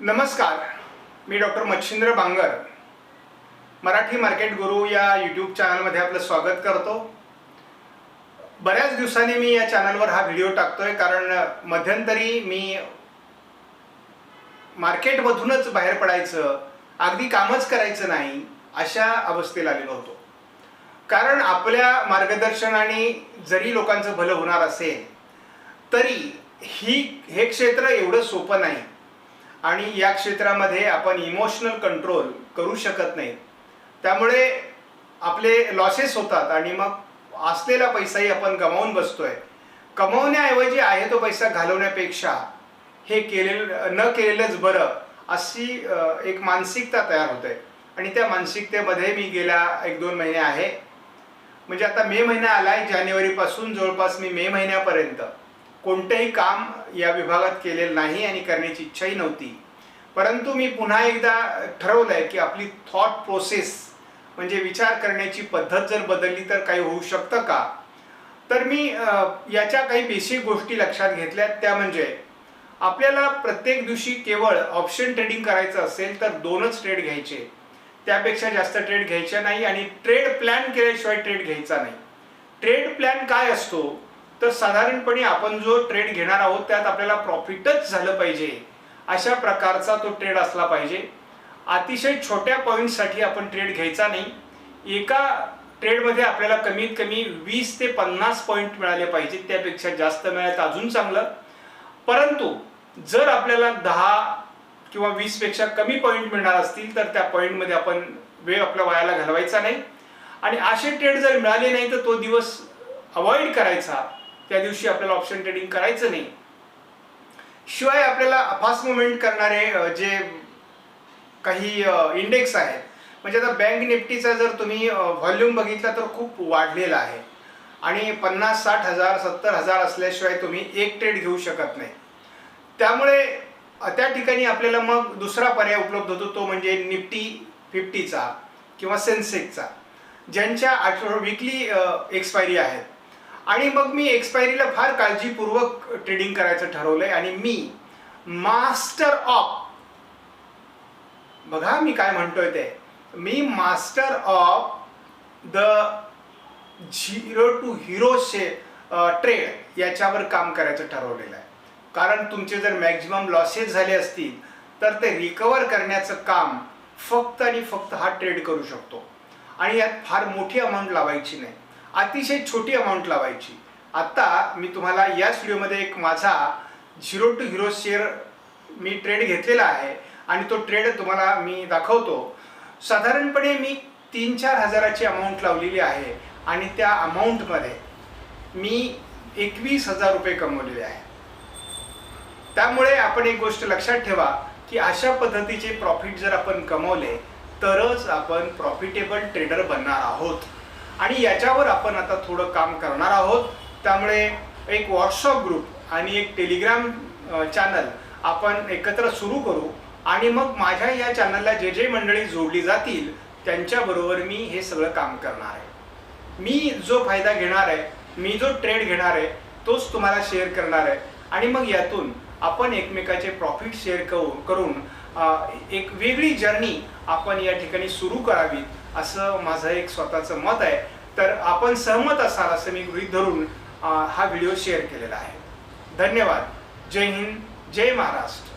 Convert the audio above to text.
नमस्कार मी doctor Machhindra Bangar Marathi market गुरु या यूट्यूब चॅनलमध्ये आपलं स्वागत करतो. बऱ्याच दिवसांनी मी या चॅनलवर हा व्हिडिओ टाकतोय कारण मध्यंतरी मी मार्केटमधूनच बाहेर पडायचं अगदी कामच करायचं नाही अशा अवस्थेला आलेलो होतो. कारण आपल्या मार्गदर्शनाने जरी लोकांचं भलं होणार असेल तरी ही हे क्षेत्र एवढं सोपं नाही. आणि या क्षेत्रामध्ये आपण इमोशनल कंट्रोल करू शकत नाही. त्यामुळे आपले लॉसेस होतात आणि मग असलेला पैसाही आपण गमावून बसतोय. कमवण्याऐवजी आहे तो पैसा घालवण्यापेक्षा हे केलेलं न केलेलंच बरं अशी एक मानसिकता तयार होते. आणि त्या मानसिकतेमध्ये मी गेल्या एक दोन महिने आहे. म्हणजे आता मे महिना आला आहे जानेवारीपासून जवळपास मी मे महिन्यापर्यंत. कोणतंही काम या विभागात केलेलं नाही आणि करण्याची इच्छाही नव्हती. परंतु मी पुन्हा एकदा ठरवलंय की आपली थॉट प्रोसेस म्हणजे विचार करण्याची पद्धत जर बदलली तर काही होऊ शकतं का? तर मी याच्या काही बेसिक गोष्टी लक्षात घेतल्या त्या म्हणजे आपल्याला प्रत्येक दिवशी केवळ ऑप्शन ट्रेडिंग करायचं असेल तर दोनच ट्रेड घ्यायचे. त्यापेक्षा जास्त ट्रेड घ्यायच्या नाही आणि ट्रेड प्लॅन केल्याशिवाय ट्रेड घ्यायचा नाही. ट्रेड प्लॅन काय असतो? तर साधारणपणे आपण जो ट्रेड घेणार आहोत त्यात आपल्याला प्रॉफिटच झालं पाहिजे. अशा प्रकारचा तो ट्रेड असला पाहिजे. अतिशय छोट्या पॉईंटसाठी आपण ट्रेड घ्यायचा नाही. एका ट्रेडमध्ये आपल्याला कमीत कमी वीस ते पन्नास पॉईंट मिळाले पाहिजेत. त्यापेक्षा जास्त मिळाले अजून चांगलं. परंतु जर आपल्याला दहा किंवा वीसपेक्षा कमी पॉईंट मिळणार असतील तर त्या पॉईंटमध्ये आपण वेळ आपल्या वयाला घालवायचा नाही. आणि असे ट्रेड जर मिळाले नाही तर तो दिवस अवॉइड करायचा. त्या दिवशी आपल्याला ऑप्शन ट्रेडिंग करायचं नाही. शिवाय आपल्याला फास्ट मुवमेंट करणारे जे काही इंडेक्स आहेत म्हणजे आता बँक निफ्टीचा जर तुम्ही व्हॉल्यूम बघितला तर खूप वाढलेला आहे. आणि पन्नास साठ हजार सत्तर हजार असल्याशिवाय तुम्ही एक ट्रेड घेऊ शकत नाही. त्यामुळे त्या ठिकाणी आपल्याला मग दुसरा पर्याय उपलब्ध होतो तो म्हणजे निफ्टी फिफ्टीचा किंवा सेन्सेक्सचा ज्यांच्या आठवड विकली एक्सपायरी आहेत. आणि मग मी एक्सपायरीला फार काळजीपूर्वक ट्रेडिंग करायचं ठरवलंय आणि मी मास्टर ऑफ बघा मी काय म्हणतोय ते. मी master of the zero to hero share trade याच्यावर काम करायचं ठरवलेलं आहे. कारण तुमचे जर मॅक्झिमम लॉसेस झाले असतील तर ते रिकवर करण्याचं काम फक्त आणि फक्त हा ट्रेड करू शकतो. आणि यात फार मोठी अमाऊंट लावायची नाही. अतिशय छोटी अमाऊंट लावायची. आत्ता मी तुम्हाला याच व्हिडिओमध्ये एक माझा झिरो टू हिरो शेअर मी ट्रेड घेतलेला आहे आणि तो ट्रेड तुम्हाला मी दाखवतो. साधारणपणे मी तीन चार हजाराची अमाऊंट लावलेली आहे आणि त्या अमाऊंटमध्ये मी एकवीस हजार रुपये कमवलेले आहे. त्यामुळे आपण एक गोष्ट लक्षात ठेवा की अशा पद्धतीचे प्रॉफिट जर आपण कमवले तरच आपण प्रॉफिटेबल ट्रेडर बनणार आहोत. आणि याच्यावर आपण आता थोडं काम करणार आहोत. त्यामुळे एक व्हॉट्सअप ग्रुप आणि एक टेलिग्राम चॅनल आपण एकत्र सुरू करू. आणि मग माझ्या या चॅनलला जे जे मंडळी जोडली जातील त्यांच्याबरोबर मी हे सगळं काम करणार आहे. मी जो फायदा घेणार आहे मी जो ट्रेड घेणार आहे तोच तुम्हाला शेअर करणार आहे. आणि मग यातून आपण एकमेकाचे प्रॉफिट शेअर करून करून एक वेगळी जर्नी आपण या ठिकाणी सुरू करावी असं माझं एक स्वतःचं मत आहे. तर आपण सहमत असाल असं मी गृहित धरून हा व्हिडिओ शेअर केलेला आहे. धन्यवाद. जय हिंद. जय महाराष्ट्र.